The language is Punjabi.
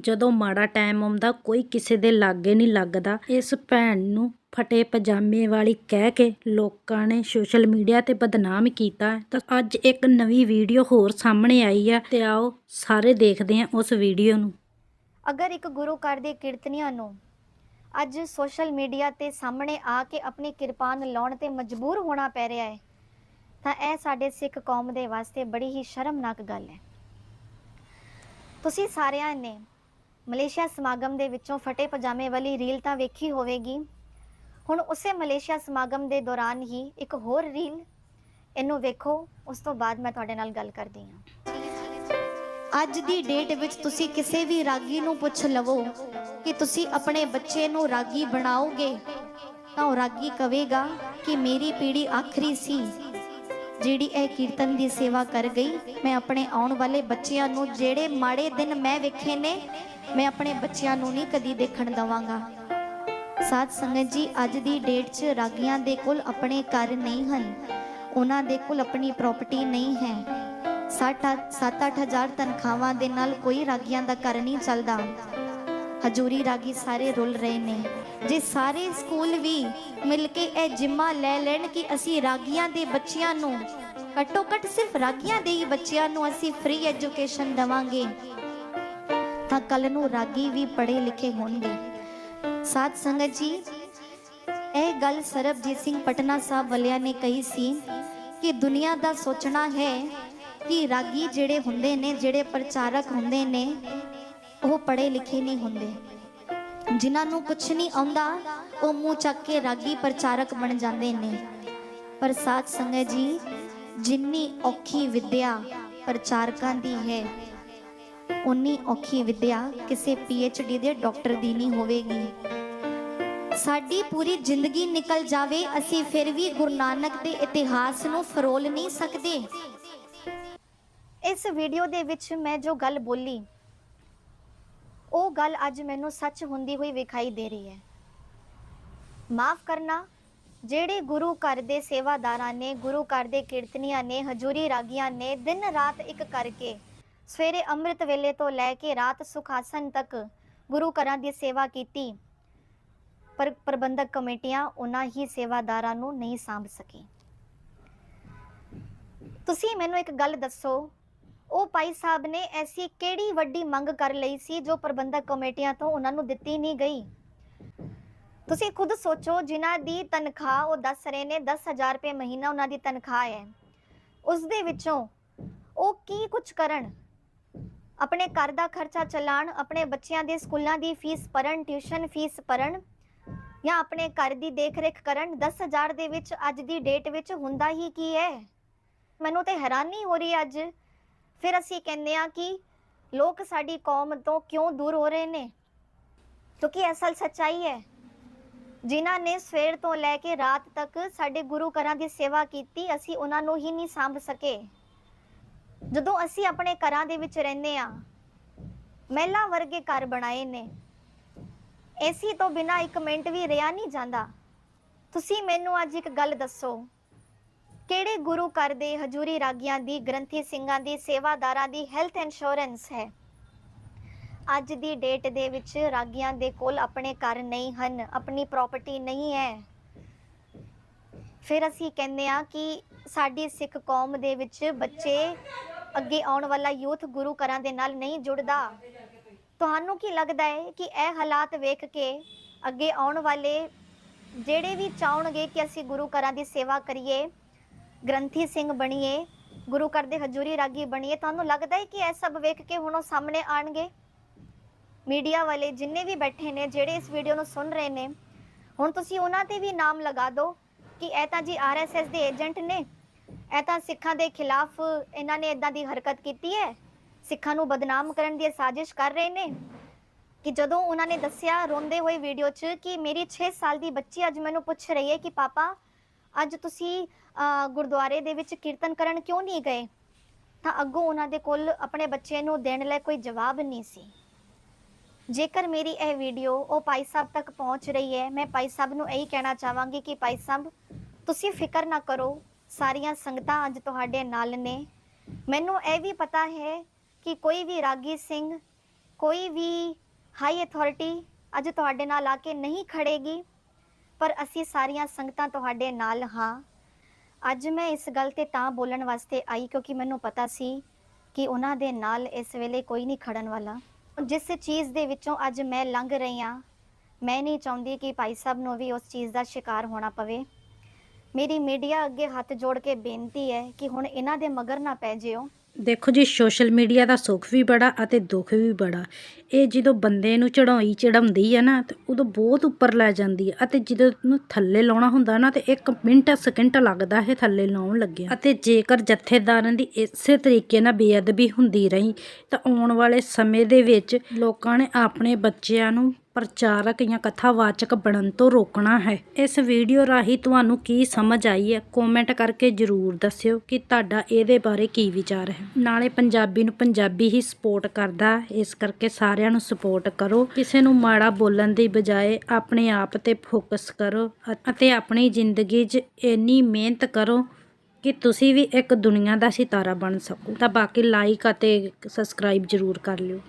ਜਦੋਂ ਮਾੜਾ ਟਾਈਮ ਆਉਂਦਾ, ਕੋਈ ਕਿਸੇ ਦੇ ਲਾਗੇ ਨਹੀਂ ਲੱਗਦਾ। ਇਸ ਭੈਣ ਨੂੰ ਫਟੇ ਪਜਾਮੇ ਵਾਲੀ ਕਹਿ ਕੇ ਲੋਕਾਂ ਨੇ ਸੋਸ਼ਲ ਮੀਡੀਆ ਤੇ ਬਦਨਾਮ ਕੀਤਾ। ਤਾਂ ਅੱਜ ਇੱਕ ਨਵੀਂ ਵੀਡੀਓ ਹੋਰ ਸਾਹਮਣੇ ਆਈ ਹੈ ਤੇ ਆਓ ਸਾਰੇ ਦੇਖਦੇ ਹਾਂ ਉਸ ਵੀਡੀਓ ਨੂੰ। ਅਗਰ ਇੱਕ ਗੁਰੂ ਘਰ ਦੇ ਕੀਰਤਨੀਆਂ ਨੂੰ ਅੱਜ ਸੋਸ਼ਲ ਮੀਡੀਆ ਤੇ ਸਾਹਮਣੇ ਆ ਕੇ ਆਪਣੀ ਕਿਰਪਾਨ ਲਾਉਣ ਤੇ ਮਜਬੂਰ ਹੋਣਾ ਪੈ ਰਿਹਾ ਹੈ, ਤਾਂ ਇਹ ਸਾਡੇ ਸਿੱਖ ਕੌਮ ਦੇ ਵਾਸਤੇ ਬੜੀ ਹੀ ਸ਼ਰਮਨਾਕ ਗੱਲ ਹੈ। ਤੁਸੀਂ ਸਾਰਿਆਂ ਨੇ ਮਲੇਸ਼ੀਆ ਸਮਾਗਮ ਦੇ ਵਿੱਚੋਂ ਫਟੇ ਪਜਾਮੇ ਵਾਲੀ ਰੀਲ ਤਾਂ ਵੇਖੀ ਹੋਵੇਗੀ। ਹੁਣ ਉਸੇ ਮਲੇਸ਼ੀਆ ਸਮਾਗਮ ਦੇ ਦੌਰਾਨ ਹੀ ਇੱਕ ਹੋਰ ਰੀਲ ਇਹਨੂੰ ਵੇਖੋ, ਉਸ ਤੋਂ ਬਾਅਦ ਮੈਂ ਤੁਹਾਡੇ ਨਾਲ ਗੱਲ ਕਰਦੀ ਹਾਂ। ਅੱਜ ਦੀ ਡੇਟ ਵਿੱਚ ਤੁਸੀਂ ਕਿਸੇ ਵੀ ਰਾਗੀ ਨੂੰ ਪੁੱਛ ਲਵੋ ਕਿ ਤੁਸੀਂ ਆਪਣੇ ਬੱਚੇ ਨੂੰ ਰਾਗੀ ਬਣਾਓਗੇ ਤਾਂ ਉਹ ਰਾਗੀ ਕਵੇਗਾ ਕਿ ਮੇਰੀ ਪੀੜ੍ਹੀ ਆਖਰੀ ਸੀ। ਜਿਹੜੀ ਇਹ ਕੀਰਤਨ ਦੀ ਸੇਵਾ ਕਰ ਗਈ, ਮੈਂ ਆਪਣੇ ਆਉਣ ਵਾਲੇ ਬੱਚਿਆਂ ਨੂੰ ਜਿਹੜੇ ਮਾੜੇ ਦਿਨ ਮੈਂ ਵੇਖੇ ਨੇ, ਮੈਂ ਆਪਣੇ ਬੱਚਿਆਂ ਨੂੰ ਨਹੀਂ ਕਦੀ ਦੇਖਣ ਦਵਾਂਗਾ। ਸਾਧ ਸੰਗਤ ਜੀ, ਅੱਜ ਦੀ ਡੇਟ 'ਚ ਰਾਗੀਆਂ ਦੇ ਕੋਲ ਆਪਣੇ ਘਰ ਨਹੀਂ ਹਨ। ਉਹਨਾਂ ਦੇ ਕੋਲ ਆਪਣੀ ਪ੍ਰਾਪਰਟੀ ਨਹੀਂ ਹੈ। 7-8000 ਤਨਖਾਹਾਂ ਦੇ ਨਾਲ ਕੋਈ ਰਾਗੀਆਂ ਦਾ ਘਰ ਨਹੀਂ ਚੱਲਦਾ। ਹਜੂਰੀ ਰਾਗੀ ਸਾਰੇ ਰੁੱਲ ਰਹੇ ਨੇ। ਜੇ ਸਾਰੇ ਸਕੂਲ ਵੀ ਮਿਲ ਕੇ ਇਹ ਜਿੰਮਾ ਲੈ ਲੈਣ ਕਿ ਅਸੀਂ ਰਾਗੀਆਂ ਦੇ ਬੱਚਿਆਂ ਨੂੰ ਘੱਟੋ ਘੱਟ ਸਿਰਫ ਰਾਗੀਆਂ ਦੇ ਹੀ ਬੱਚਿਆਂ ਨੂੰ ਅਸੀਂ ਫ੍ਰੀ ਐਜੂਕੇਸ਼ਨ ਦਵਾਂਗੇ, ਤਾਂ ਕੱਲ ਨੂੰ ਰਾਗੀ ਵੀ ਪੜ੍ਹੇ ਲਿਖੇ ਹੋਣਗੇ। ਸਾਧ ਸੰਗਤ ਜੀ, ਇਹ ਗੱਲ ਸਰਬਜੀਤ ਸਿੰਘ ਪਟਨਾ ਸਾਹਿਬ ਵਾਲਿਆਂ ਨੇ ਕਹੀ ਸੀ ਕਿ ਦੁਨੀਆ ਦਾ ਸੋਚਣਾ ਹੈ ਕਿ ਰਾਗੀ ਜਿਹੜੇ ਹੁੰਦੇ ਨੇ, ਜਿਹੜੇ ਪ੍ਰਚਾਰਕ ਹੁੰਦੇ ਨੇ, ਉਹ ਪੜ੍ਹੇ ਲਿਖੇ ਨਹੀਂ ਹੁੰਦੇ। ਜਿਨ੍ਹਾਂ ਨੂੰ ਕੁਛ ਨਹੀਂ ਆਉਂਦਾ, ਉਹ ਮੂੰਹ ਚੱਕ ਕੇ ਰਾਗੀ ਪ੍ਰਚਾਰਕ ਬਣ ਜਾਂਦੇ ਨੇ। ਪਰ ਸਾਧ ਸੰਗਤ ਜੀ, ਜਿੰਨੀ ਔਖੀ ਵਿਦਿਆ ਪ੍ਰਚਾਰਕਾਂ ਦੀ ਹੈ ਉਨੀ ਔਖੀ ਵਿਦਿਆ ਕਿਸੇ ਡੀ ਦੇ ਡਾਕਟਰ ਦੀ ਨਹੀਂ ਹੋਵੇਗੀ। ਸਾਡੀ ਪੂਰੀ ਜ਼ਿੰਦਗੀ ਨਿਕਲ ਜਾਵੇ, ਅਸੀਂ ਫਿਰ ਵੀ ਗੁਰੂ ਨਾਨਕ ਦੇ ਇਤਿਹਾਸ ਨੂੰ ਫਰੋਲ ਨਹੀਂ ਸਕਦੇ। ਇਸ ਵੀਡੀਓ ਦੇ ਵਿੱਚ ਮੈਂ ਜੋ ਗੱਲ ਬੋਲੀ ਉਹ ਗੱਲ ਅੱਜ ਮੈਨੂੰ ਸੱਚ ਹੁੰਦੀ ਹੋਈ ਵਿਖਾਈ ਦੇ ਰਹੀ ਹੈ। ਮਾਫ ਕਰਨਾ, ਜਿਹੜੇ ਗੁਰੂ ਘਰ ਦੇ ਸੇਵਾਦਾਰਾਂ ਨੇ, ਗੁਰੂ ਘਰ ਦੇ ਕੀਰਤਨੀਆਂ ਨੇ, ਹਜੂਰੀ ਰਾਗੀਆਂ ਨੇ ਦਿਨ ਰਾਤ ਇੱਕ ਕਰਕੇ ਸਵੇਰੇ ਅੰਮ੍ਰਿਤ ਵੇਲੇ ਤੋਂ ਲੈ ਕੇ ਰਾਤ ਸੁਖਾਸਨ ਤੱਕ ਗੁਰੂ ਘਰਾਂ ਦੀ ਸੇਵਾ ਕੀਤੀ, ਪਰ ਪ੍ਰਬੰਧਕ ਕਮੇਟੀਆਂ ਉਹਨਾਂ ਹੀ ਸੇਵਾਦਾਰਾਂ ਨੂੰ ਨਹੀਂ ਸਾਂਭ ਸਕੀ। ਤੁਸੀਂ ਮੈਨੂੰ ਇੱਕ ਗੱਲ ਦੱਸੋ ਉਹ ਭਾਈ ਸਾਹਿਬ ਨੇ ਐਸੀ ਕਿਹੜੀ ਵੱਡੀ ਮੰਗ ਕਰ ਲਈ ਸੀ ਜੋ ਪ੍ਰਬੰਧਕ ਕਮੇਟੀਆਂ ਤੋਂ ਉਹਨਾਂ ਨੂੰ ਦਿੱਤੀ ਨਹੀਂ ਗਈ? ਤੁਸੀਂ ਖੁਦ ਸੋਚੋ, ਜਿਨ੍ਹਾਂ ਦੀ ਤਨਖਾਹ, ਉਹ ਦੱਸ ਰਹੇ ਨੇ 10000 ਰੁਪਏ ਮਹੀਨਾ ਉਹਨਾਂ ਦੀ ਤਨਖਾਹ ਹੈ। ਉਸ ਦੇ ਵਿੱਚੋਂ ਉਹ ਕੀ ਕੁਝ ਕਰਨ? ਆਪਣੇ ਘਰ ਦਾ ਖਰਚਾ ਚਲਾਉਣ, ਆਪਣੇ ਬੱਚਿਆਂ ਦੇ ਸਕੂਲਾਂ ਦੀ ਫੀਸ ਭਰਨ, ਟਿਊਸ਼ਨ ਫੀਸ ਭਰਨ ਜਾਂ ਆਪਣੇ ਘਰ ਦੀ ਦੇਖ-ਰੇਖ ਕਰਨ 10000 ਦੇ ਵਿੱਚ ਅੱਜ ਦੀ ਡੇਟ ਵਿੱਚ ਹੁੰਦਾ ਹੀ ਕੀ ਹੈ? ਮੈਨੂੰ ਤੇ ਹੈਰਾਨੀ ਹੋ ਰਹੀ ਅੱਜ। ਫਿਰ ਅਸੀਂ ਕਹਿੰਦੇ ਆ ਕਿ ਲੋਕ ਸਾਡੀ ਕੌਮ ਤੋਂ ਕਿਉਂ ਦੂਰ ਹੋ ਰਹੇ ਨੇ? ਕਿਉਂਕਿ ਅਸਲ ਸੱਚਾਈ ਹੈ। ਜਿਨ੍ਹਾਂ ਨੇ ਸਵੇਰ ਤੋਂ ਲੈ ਕੇ ਰਾਤ ਤੱਕ ਸਾਡੇ ਗੁਰੂ ਘਰਾਂ ਦੀ ਸੇਵਾ ਕੀਤੀ, ਅਸੀਂ ਉਹਨਾਂ ਨੂੰ ਹੀ ਨਹੀਂ ਸਾਂਭ ਸਕੇ। ਜਦੋਂ ਅਸੀਂ ਆਪਣੇ ਘਰਾਂ ਦੇ ਵਿੱਚ ਰਹਿੰਦੇ ਆ ਮਹਿਲਾ ਵਰਗੇ ਘਰ ਬਣਾਏ ਨੇ। ਏਸੀ ਤੋਂ ਬਿਨਾ ਇੱਕ ਮਿੰਟ ਵੀ ਰਿਆ ਨਹੀਂ ਜਾਂਦਾ। ਤੁਸੀਂ ਮੈਨੂੰ ਅੱਜ ਇੱਕ ਗੱਲ ਦੱਸੋ। ਕਿਹੜੇ ਗੁਰੂ ਘਰ ਦੇ ਹਜੂਰੀ ਰਾਗੀਆਂ ਦੀ ਗ੍ਰੰਥੀ ਸਿੰਘਾਂ ਦੀ ਸੇਵਾਦਾਰਾਂ ਦੀ ਹੈਲਥ ਇੰਸ਼ੋਰੈਂਸ ਹੈ? ਅੱਜ ਦੀ ਡੇਟ ਦੇ ਵਿੱਚ ਰਾਗੀਆਂ ਦੇ ਕੋਲ ਆਪਣੇ ਘਰ ਨਹੀਂ ਹਨ, ਆਪਣੀ ਪ੍ਰਾਪਰਟੀ ਨਹੀਂ ਹੈ। ਫਿਰ ਅਸੀਂ ਕਹਿੰਦੇ ਆ ਕਿ ਸਾਡੀ ਸਿੱਖ ਕੌਮ ਦੇ ਵਿੱਚ ਬੱਚੇ ਅੱਗੇ ਆਉਣ ਵਾਲਾ ਯੂਥ ਗੁਰੂ ਘਰਾਂ ਦੇ ਨਾਲ ਨਹੀਂ ਜੁੜਦਾ। ਤੁਹਾਨੂੰ ਕੀ ਲੱਗਦਾ ਹੈ ਕਿ ਇਹ ਹਾਲਾਤ ਵੇਖ ਕੇ ਅੱਗੇ ਆਉਣ ਵਾਲੇ ਜਿਹੜੇ ਵੀ ਚਾਹਣਗੇ ਕਿ ਅਸੀਂ ਗੁਰੂ ਘਰਾਂ ਦੀ ਸੇਵਾ ਕਰੀਏ ਗ੍ਰੰਥੀ ਸਿੰਘ ਬਣੀਏ, ਗੁਰੂ ਘਰ ਦੇ ਹਜੂਰੀ ਰਾਗੀ ਬਣੀਏ, ਤੁਹਾਨੂੰ ਲੱਗਦਾ ਹੈ ਕਿ ਇਹ ਸਭ ਵੇਖ ਕੇ ਹੁਣ ਉਹ ਸਾਹਮਣੇ ਆਣਗੇ ਮੀਡੀਆ ਵਾਲੇ ਜਿੰਨੇ ਵੀ ਬੈਠੇ ਨੇ, ਜਿਹੜੇ ਇਸ ਵੀਡੀਓ ਨੂੰ ਸੁਣ ਰਹੇ ਨੇ, ਹੁਣ ਤੁਸੀਂ ਉਹਨਾਂ ਤੇ ਵੀ ਨਾਮ ਲਗਾ ਦਿਓ ਕਿ ਇਹ ਤਾਂ ਜੀ ਆਰਐਸਐਸ ਦੇ ਏਜੰਟ ਨੇ। ਇਹ ਤਾਂ ਸਿੱਖਾਂ ਦੇ ਖਿਲਾਫ ਇਹਨਾਂ ਨੇ ਇਦਾਂ ਦੀ ਹਰਕਤ ਕੀਤੀ ਹੈ। ਸਿੱਖਾਂ ਨੂੰ ਬਦਨਾਮ ਕਰਨ ਦੀ ਸਾਜ਼ਿਸ਼ ਕਰ ਰਹੇ ਨੇ। ਕਿ ਜਦੋਂ ਉਹਨਾਂ ਨੇ ਦੱਸਿਆ ਰੋਂਦੇ ਹੋਏ ਵੀਡੀਓ 'ਚ ਕਿ ਮੇਰੀ 6 ਸਾਲ ਦੀ ਬੱਚੀ ਅੱਜ ਮੈਨੂੰ ਪੁੱਛ ਰਹੀ ਹੈ ਕਿ ਪਾਪਾ ਅੱਜ ਤੁਸੀਂ ਗੁਰਦੁਆਰੇ ਦੇ ਵਿੱਚ ਕੀਰਤਨ ਕਰਨ ਕਿਉਂ ਨਹੀਂ ਗਏ? ਤਾਂ ਅੱਗੋਂ ਉਹਨਾਂ ਦੇ ਕੋਲ ਆਪਣੇ ਬੱਚੇ ਨੂੰ ਦੇਣ ਲਈ ਕੋਈ ਜਵਾਬ ਨਹੀਂ ਸੀ। ਜੇਕਰ ਮੇਰੀ ਇਹ ਵੀਡੀਓ ਉਹ ਭਾਈ ਸਾਹਿਬ ਤੱਕ ਪਹੁੰਚ ਰਹੀ ਹੈ, ਮੈਂ ਭਾਈ ਸਾਹਿਬ ਨੂੰ ਇਹੀ ਕਹਿਣਾ ਚਾਹਾਂਗੀ ਕਿ ਭਾਈ ਸਾਹਿਬ, ਤੁਸੀਂ ਫਿਕਰ ਨਾ ਕਰੋ, ਸਾਰੀਆਂ ਸੰਗਤਾਂ ਅੱਜ ਤੁਹਾਡੇ ਨਾਲ ਨੇ। ਮੈਨੂੰ ਇਹ ਵੀ ਪਤਾ ਹੈ ਕਿ ਕੋਈ ਵੀ ਰਾਗੀ ਸਿੰਘ, ਕੋਈ ਵੀ ਹਾਈ ਅਥਾਰਟੀ ਅੱਜ ਤੁਹਾਡੇ ਨਾਲ ਆ ਕੇ ਨਹੀਂ ਖੜੇਗੀ। ਪਰ ਅਸੀਂ ਸਾਰੀਆਂ ਸੰਗਤਾਂ ਤੁਹਾਡੇ ਨਾਲ ਹਾਂ। ਅੱਜ ਮੈਂ ਇਸ ਗੱਲ ਤੇ ਤਾਂ ਬੋਲਣ ਵਾਸਤੇ ਆਈ ਕਿਉਂਕਿ ਮੈਨੂੰ ਪਤਾ ਸੀ ਕਿ ਉਹਨਾਂ ਦੇ ਨਾਲ ਇਸ ਵੇਲੇ ਕੋਈ ਨਹੀਂ ਖੜਨ ਵਾਲਾ। ਜਿਸ ਚੀਜ਼ ਦੇ ਵਿੱਚੋਂ ਅੱਜ ਮੈਂ ਲੰਘ ਰਹੀ ਹਾਂ, ਮੈਂ ਨਹੀਂ ਚਾਹੁੰਦੀ ਕਿ ਭਾਈ ਸਾਹਿਬ ਨੂੰ ਵੀ ਉਸ ਚੀਜ਼ ਦਾ ਸ਼ਿਕਾਰ ਹੋਣਾ ਪਵੇ। ਮੇਰੀ ਮੀਡੀਆ ਅੱਗੇ ਹੱਥ ਜੋੜ ਕੇ ਬੇਨਤੀ ਹੈ ਕਿ ਹੁਣ ਇਹਨਾਂ ਦੇ ਮਗਰ ਨਾ ਪੈ ਜਿਓ। ਦੇਖੋ ਜੀ, ਸੋਸ਼ਲ ਮੀਡੀਆ ਦਾ ਸੁੱਖ ਵੀ ਬੜਾ ਅਤੇ ਦੁੱਖ ਵੀ ਬੜਾ। ਇਹ ਜਦੋਂ ਬੰਦੇ ਨੂੰ ਚੜਾਈ ਚੜਾਉਂਦੀ ਹੈ ਨਾ, ਤੇ ਉਦੋਂ ਬਹੁਤ ਉੱਪਰ ਲੈ ਜਾਂਦੀ ਹੈ ਅਤੇ ਜਦੋਂ ਉਹਨੂੰ ਥੱਲੇ ਲਾਉਣਾ ਹੁੰਦਾ ਨਾ, ਤੇ ਇੱਕ ਮਿੰਟ, ਸਕਿੰਟ ਲੱਗਦਾ ਹੈ ਥੱਲੇ ਲਾਉਣ ਲੱਗਿਆ। ਅਤੇ ਜੇਕਰ ਜਥੇਦਾਰਾਂ ਦੀ ਇਸੇ ਤਰੀਕੇ ਨਾਲ ਬੇਅਦਬੀ ਹੁੰਦੀ ਰਹੀ, ਤਾਂ ਆਉਣ ਵਾਲੇ ਸਮੇਂ ਦੇ ਵਿੱਚ ਲੋਕਾਂ ਨੇ ਆਪਣੇ ਬੱਚਿਆਂ ਨੂੰ ਪ੍ਰਚਾਰਕ ਜਾਂ ਕਥਾਵਾਚਕ ਬਣਨ ਤੋਂ ਰੋਕਣਾ ਹੈ। ਇਸ ਵੀਡੀਓ ਰਾਹੀਂ ਤੁਹਾਨੂੰ ਕੀ ਸਮਝ ਆਈ ਹੈ ਕਮੈਂਟ ਕਰਕੇ ਜਰੂਰ ਦੱਸਿਓ ਕਿ ਤੁਹਾਡਾ ਇਹਦੇ ਬਾਰੇ ਕੀ ਵਿਚਾਰ ਹੈ। ਨਾਲੇ ਪੰਜਾਬੀ ਨੂੰ ਪੰਜਾਬੀ ਹੀ ਸਪੋਰਟ ਕਰਦਾ, ਇਸ ਕਰਕੇ ਸਾਰਿਆਂ ਨੂੰ ਸਪੋਰਟ ਕਰੋ। ਕਿਸੇ ਨੂੰ ਮਾੜਾ ਬੋਲਣ ਦੀ ਬਜਾਏ ਆਪਣੇ ਆਪ ਤੇ ਫੋਕਸ ਕਰੋ ਅਤੇ ਆਪਣੀ ਜ਼ਿੰਦਗੀ 'ਚ ਇੰਨੀ ਮਿਹਨਤ ਕਰੋ ਕਿ ਤੁਸੀਂ ਵੀ ਇੱਕ ਦੁਨੀਆ ਦਾ ਸਿਤਾਰਾ ਬਣ ਸਕੋ। ਤਾਂ ਬਾਕੀ ਲਾਈਕ ਅਤੇ ਸਬਸਕ੍ਰਾਈਬ ਜਰੂਰ ਕਰ ਲਿਓ।